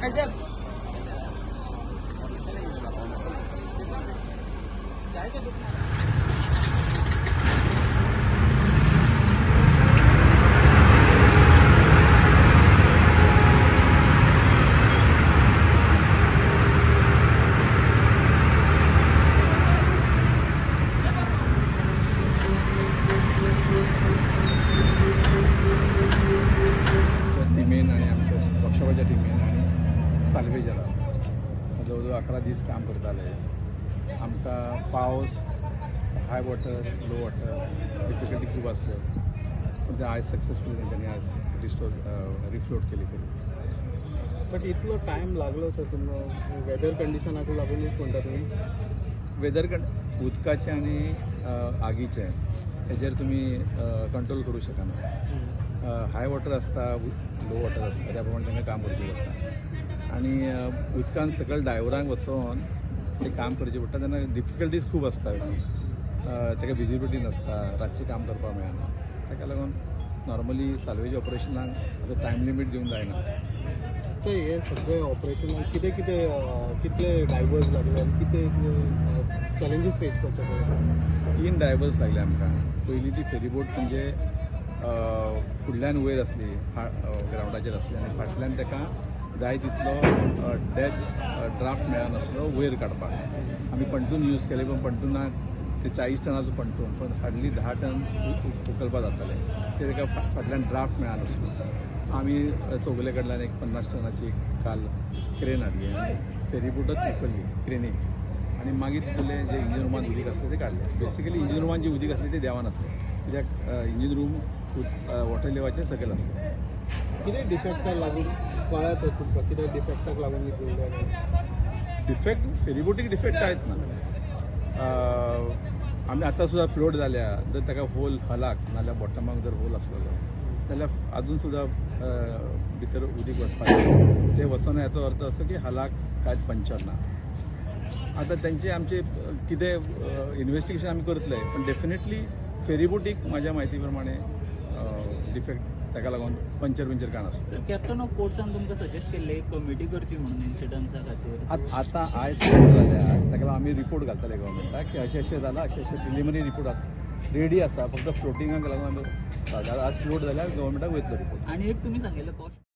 Azam. Jadi tu. साल्वेजर जवळजवळ अकरा दीस काम करताले आमकां पावस high water low water difficulty खूप आसल्यो पूण ते आयज सक्सेसफुली तेंच्यांनी आयज रिस्टोर रिफ्लोट केली खरी बट इतलो टायम लागलो सर तुमकां वेदर कंडिशनाक लागूनच म्हणटा तुमी वेदर कं उदकाचें आनी आगीचें. हेजेर तुमी कंट्रोल करूं शकना हाय वॉटर आसता लो वॉटर आसता त्या प्रमाणे तांकां काम करचें पडटा आनी उदकान सकयल डायवरांक वचोन ते काम करचें पडटा तेन्ना डिफिकल्टीज खूब आसता ताका विजिबिलिटी नासता रातचें काम करपाक मेळना. ताका लागून नॉर्मली साल्वेज ऑपरेशनाक असो टायम लिमीट दिवंक जायना. तर हे सगळे ऑपरेशनाक कितें कितें कितले डायवर्स लागले आनी कितें चॅलेंजीस फेस करचे पडटा तीन ड्रायव्हर्स लागले आमकां. पयलीं ती फेरीबोट म्हणजे फुडल्यान वयर आसली ग्रावंडाचेर आसली आनी फाटल्यान ताका जाय तितलो डेथ ड्राफ्ट मेळनासलो वयर काडपाक. आमी पंटून यूज केले पण पंटूनाक ते चाळीस टनाचो पंटून पण हार्डली धा टन उखलपा जाताले. ते ताका फाटल्यान ड्राफ्ट मेळनासलो. आमी चौगले कडल्यान एक पन्नास टनाची काल क्रेन हाडली आणि फेरीबोटच उखल्ली क्रेनीक आणि मागीर तुले जे इंजिन रुमान उदीक असले ते काढले. बेसिकली इंजिन रुमान जे उदीक असले ते देवान असले कित्याक इंजिन रूम वॉटर लेवाचे सकयल असले कितें डिफेक्टाक लागून कळ्ळात तुमकां कितें डिफेक्टाक लागून डिफेक्ट फेरीबोटीक डिफेक्ट आहेत ना. आमी आतां सुद्दां फ्लोट जाल्या जर ताका होल हलाक नाल्यार बॉटमाक जर होल आसलेलो जाल्यार अजून सुद्दां भितर उदीक वचपाक ते वचोन याचो अर्थ असो की हलाक कांयच पंचर ना. आता त्यांचे आमचे कितें इन्व्हेस्टिगेशन आम्ही करतले पण डेफिनेटली फेरीबोटीक माझ्या म्हायती प्रमाणे डिफेक्ट ताका लागून पंचर बिंचर काय नासलो सर कॅप्टन ऑफ कोर्ट्सान तुमकां सजेस्ट केल्ले एक कमिटी करची म्हणून इन्सिडंट्सा खातीर आत- आयज जाल्या ताका लागून आमी रिपोर्ट घालतले गव्हर्मेंटाक की अशें अशें जालां अशें अशें प्रिलिमिनरी रिपोर्ट रेडी आसा फक्त फ्लोटिंगाक लागून आमी आज फ्लोट जाल्यार गव्हर्मेंटाक वयतलो रिपोर्ट आणि एक तुम्ही सांगितलं कॉस्ट